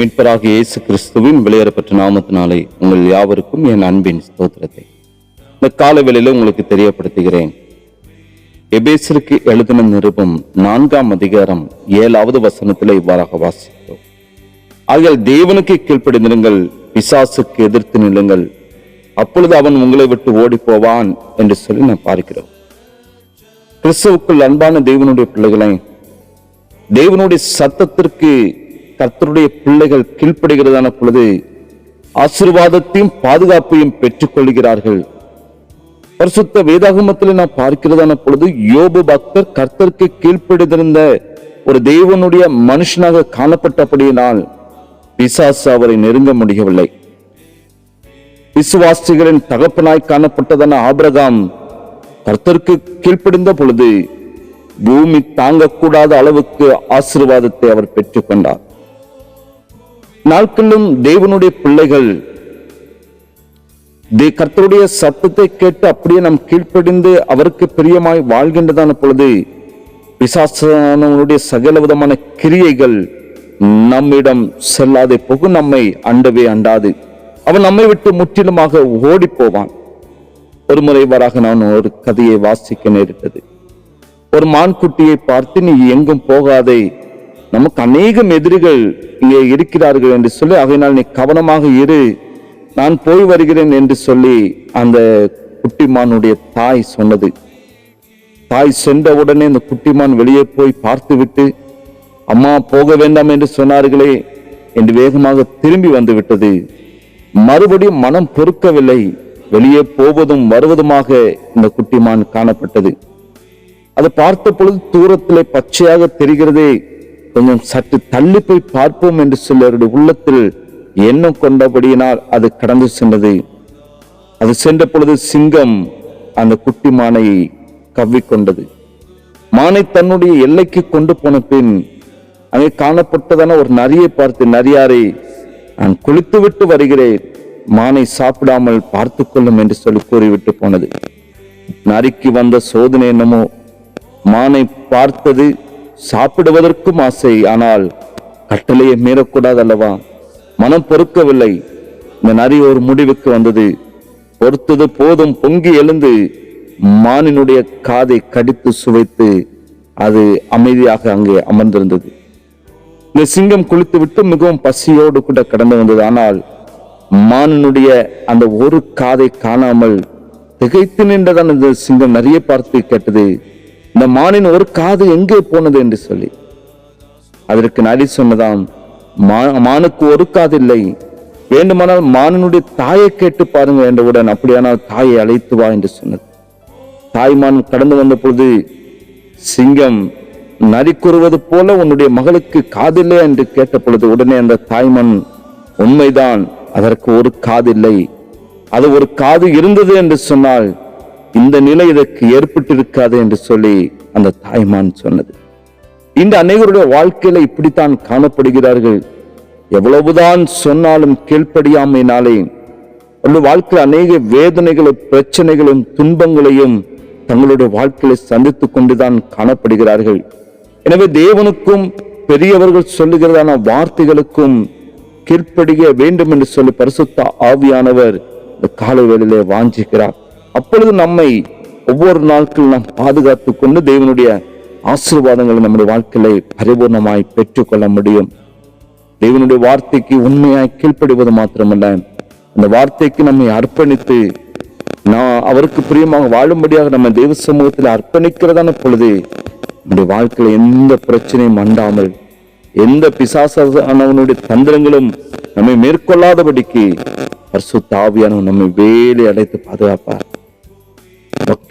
மீட்பராக இயேசு கிறிஸ்துவின் வெளியேறப்பட்ட நாமத்தினாலே உங்கள் யாவருக்கும் என் அன்பின் ஸ்தோத்திரத்தை. இந்த காலவெளியில் உங்களுக்கு தெரியப்படுத்துகிறேன். எபேசருக்கு எழுதின நிருபம் நான்காம் அதிகாரம் ஏழாவது வசனத்தில் இவ்வாறாக வாசிக்கிறோம் ஆகையால் தேவனுக்கு கீழ்ப்படிந்திருங்கள் பிசாசுக்கு எதிர்த்து நில்லுங்கள் அப்பொழுது அவன் உங்களை விட்டு ஓடி போவான் என்று சொல்லி நான் பார்க்கிறோம். கிறிஸ்துவுக்குள் அன்பான தேவனுடைய பிள்ளைகளை தேவனுடைய சத்தத்திற்கு கர்த்தருடைய பிள்ளைகள் கீழ்ப்படுகிறதான பொழுது ஆசீர்வாதத்தையும் பாதுகாப்பையும் பெற்றுக் கொள்கிறார்கள் பரிசுத்த வேதாகமத்தில் நான் பார்க்கிறதான பொழுது யோபு பக்தர் கர்த்தருக்கு கீழ்ப்படுத்திருந்த ஒரு தேவனுடைய மனுஷனாக காணப்பட்டபடியினால் பிசாசு அவரை நெருங்க முடியவில்லை. விசுவாசிகளின் தகப்பனாய் காணப்பட்டதான ஆபிரகாம் கர்த்தருக்கு கீழ்ப்படிந்த பொழுது பூமி தாங்கக்கூடாத அளவுக்கு ஆசிர்வாதத்தை அவர் பெற்றுக்கொண்டார். நாட்களும் தேவனுடைய பிள்ளைகள் தே- கர்த்தருடைய சத்தத்தை கேட்டு அப்படியே நாம் கீழ்ப்படிந்து அவருக்கு பிரியமாய் வாழ்கின்றதான பொழுது பிசாசனுடைய சகல விதமான கிரியைகள் நம்மிடம் செல்லாதே போகும் நம்மை அண்டவே அண்டாது. அவன் நம்மை விட்டு முற்றிலுமாக ஓடி போவான் ஒரு முறை வராக நான் ஒரு கதையை வாசிக்க நேரிட்டது. ஒரு மான்குட்டியை பார்த்து நீ எங்கும் போகாதே நமக்கு அநேகம் எதிரிகள் இங்கே இருக்கிறார்கள் என்று சொல்லி ஆகையினால் நீ கவனமாக இரு. நான் போய் வருகிறேன் என்று சொல்லி அந்த குட்டிமானுடைய தாய் சொன்னது. தாய் சென்ற உடனே இந்த குட்டிமான் வெளியே போய் பார்த்துவிட்டு அம்மா போக வேண்டாம் என்று சொன்னார்களே என்று வேகமாக திரும்பி வந்து விட்டது மறுபடியும் மனம் பொறுக்கவில்லை. வெளியே போவதும் வருவதுமாக இந்த குட்டிமான் காணப்பட்டது. அதை பார்த்த பொழுது தூரத்திலே பச்சையாக தெரிகிறதே கொஞ்சம் சற்று தள்ளி போய் பார்ப்போம் என்று சொல்லி அவருடைய உள்ளத்தில் எண்ணம் கொண்டபடியினால் அது கடந்து சென்றது. அது சென்ற பொழுது சிங்கம் அந்த குட்டி மானை கவ்விக்கொண்டது. மானை தன்னுடைய எல்லைக்கு கொண்டு போன பின் அங்கே காணப்பட்டதான ஒரு நரியை பார்த்து நரியாரை நான் குளித்து விட்டு வருகிறேன். மானை சாப்பிடாமல் பார்த்து கொள்ளும் என்று சொல்லி கூறிவிட்டு போனது. நரிக்கு வந்த சோதனை என்னமோ மானை பார்த்தது சாப்பிடுவதற்கும் ஆசை ஆனால் கட்டளையை மீறக்கூடாது அல்லவா மனம் பொறுக்கவில்லை. இந்த நரி ஒரு முடிவுக்கு வந்தது. பொறுத்தது போதும் பொங்கி எழுந்து மானினுடைய காதை கடித்து சுவைத்து அது அமைதியாக அங்கே அமர்ந்திருந்தது. இந்த சிங்கம் குளித்து விட்டு மிகவும் பசியோடு கூட கடந்து வந்தது. ஆனால் மானினுடைய அந்த ஒரு காதை காணாமல் திகைத்து நின்றதான் இந்த சிங்கம் நிறைய பார்த்து கேட்டது இந்த மானின் ஒரு காது எங்கே போனது என்று சொல்லி. அதற்கு நரி சொன்னதாம் மானுக்கு ஒரு காது இல்லை. வேண்டுமானால் மானினுடைய தாயை கேட்டு பாருங்க என்றவுடன் அப்படியானால் தாயை அழைத்து வா என்று சொன்னது. தாய்மான் கடந்து வந்த பொழுது சிங்கம் நரி கூறுவது போல உன்னுடைய மகளுக்கு காதில்லை என்று கேட்ட பொழுது உடனே அந்த தாய்மான் உண்மைதான் அதற்கு ஒரு காதில்லை அது ஒரு காது இருந்தது என்று சொன்னால் இந்த நிலை இதற்கு ஏற்பட்டிருக்காது என்று சொல்லி அந்த தாய்மான் சொன்னது. இந்த அநேகருடைய வாழ்க்கையில இப்படித்தான் காணப்படுகிறார்கள். எவ்வளவுதான் சொன்னாலும் கீழ்ப்படியாமையினாலே அவருடைய வாழ்க்கையில் அநேக வேதனைகளும் பிரச்சனைகளும் துன்பங்களையும் தங்களுடைய வாழ்க்கையை சந்தித்துக் கொண்டுதான் காணப்படுகிறார்கள். எனவே தேவனுக்கும் பெரியவர்கள் சொல்லுகிறதான வார்த்தைகளுக்கும் கீழ்ப்படிய வேண்டும் என்று சொல்லி பரிசுத்த ஆவியானவர் இந்த காலை வேளையிலே வாஞ்சிக்கிறார் அப்பொழுது நம்மை ஒவ்வொரு நாட்கள் நாம் பாதுகாத்து கொண்டு தேவனுடைய ஆசீர்வாதங்களை நம்முடைய வாழ்க்கையை பரிபூர்ணமாய் பெற்றுக்கொள்ள முடியும். தேவனுடைய வார்த்தைக்கு உண்மையாய் கீழ்ப்படுவது மாத்திரமல்ல. அந்த வார்த்தைக்கு நம்மை அர்ப்பணித்து நான் அவருக்கு பிரியமாக வாழும்படியாக நம்ம தெய்வ சமூகத்தில் அர்ப்பணிக்கிறதான பொழுது நம்முடைய வாழ்க்கையில எந்த பிரச்சனையும் அண்டாமல் எந்த பிசாசானவனுடைய தந்திரங்களும் நம்மை மேற்கொள்ளாதபடிக்கு பரிசுத்த தாவியானவன் நம்மை வேலை அடைத்து பாதுகாப்பார்.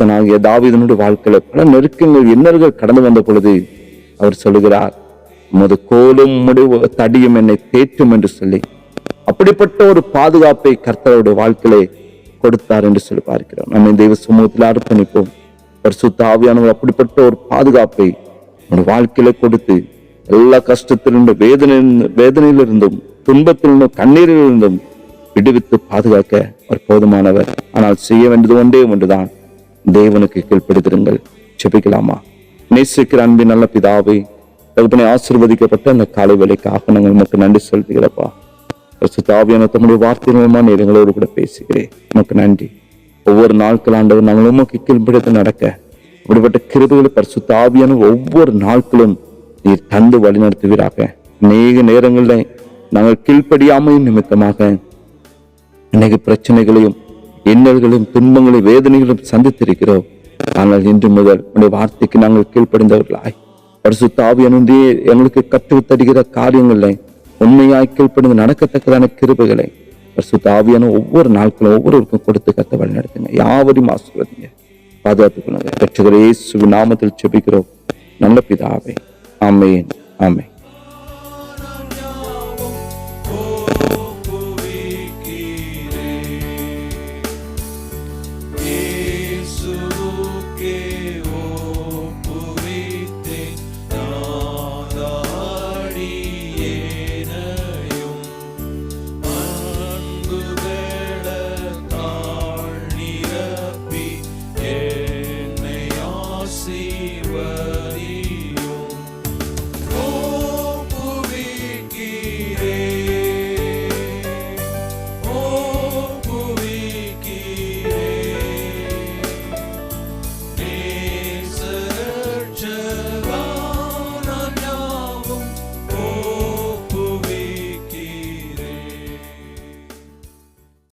பக்தனாகிய தாவீதனுடைய வாழ்க்கையில பல நெருக்கங்கள் இன்னர்கள் கடந்து வந்த பொழுது அவர் சொல்லுகிறார் உமது கோலும் முடிவு தடியும் என்னை தேற்றும் என்று சொல்லி அப்படிப்பட்ட ஒரு பாதுகாப்பை கர்த்தருடைய வாழ்க்கையிலே கொடுத்தார் என்று சொல்லி பார்க்கிறோம். நம்ம தெய்வ சமூகத்தில் அர்ப்பணிப்போம். பரிசுத்த ஆவியானவர் அப்படிப்பட்ட ஒரு பாதுகாப்பை நம்முடைய வாழ்க்கையில கொடுத்து எல்லா கஷ்டத்திலிருந்து வேதனை வேதனையிலிருந்தும் துன்பத்திலிருந்தும் கண்ணீரிலிருந்தும் விடுவித்து பாதுகாக்க அவர் போதுமானவர். ஆனால் செய்ய வேண்டியது ஒன்றே ஒன்றுதான். தேவனுக்கு கீழ்ப்படுத்திருங்கள். செபிக்கலாமா நேசிக்கிற அன்பின் நல்ல பிதாவே தகுப்பனை ஆசிர்வதிக்கப்பட்ட அந்த காலை வேலைக்காக நாங்கள் உமக்கு நன்றி செலுத்துகிறப்பா. சுத்தாவியான தம்முடைய வார்த்தை மூலமா நேரங்களோடு கூட பேசுகிறேன். உமக்கு நன்றி. ஒவ்வொரு நாட்கள் ஆண்டவர் நாங்கள் உமக்கு கீழ்ப்படுத்த நடக்க அப்படிப்பட்ட கிருபைகளை பரிசுத்த ஆவியான ஒவ்வொரு நாட்களும் நீர் தந்து வழிநடத்துவீராக. அநேக நேரங்களில் நாங்கள் கீழ்ப்படியாமையும் நிமித்தமாக அநேக பிரச்சனைகளையும் இன்னல்களும் துன்பங்களும் வேதனைகளும் சந்தித்திருக்கிறோம் ஆனால் இன்று முதல் உடைய வார்த்தைக்கு நாங்கள் கீழ்ப்படைந்தவர்களாய். பரிசுத்த ஆவியானே எங்களுக்கு கற்றுத் தருகிற காரியங்களை உண்மையாய் கீழ்ப்படிந்து நடக்கத்தக்கதான கிருபைகளை. பரிசுத்த ஆவியான ஒவ்வொரு நாட்களும் ஒவ்வொருவருக்கும் கொடுத்து கத்த வழி நடத்துங்க. யாவரையும் ஆசீர்வதிங்க. பாதுகாத்துக் கொள்ளுங்க. ரட்சகர் நாமத்தில் செபிக்கிறோம் நல்ல பிதாவே. ஆமென். ஆமை were.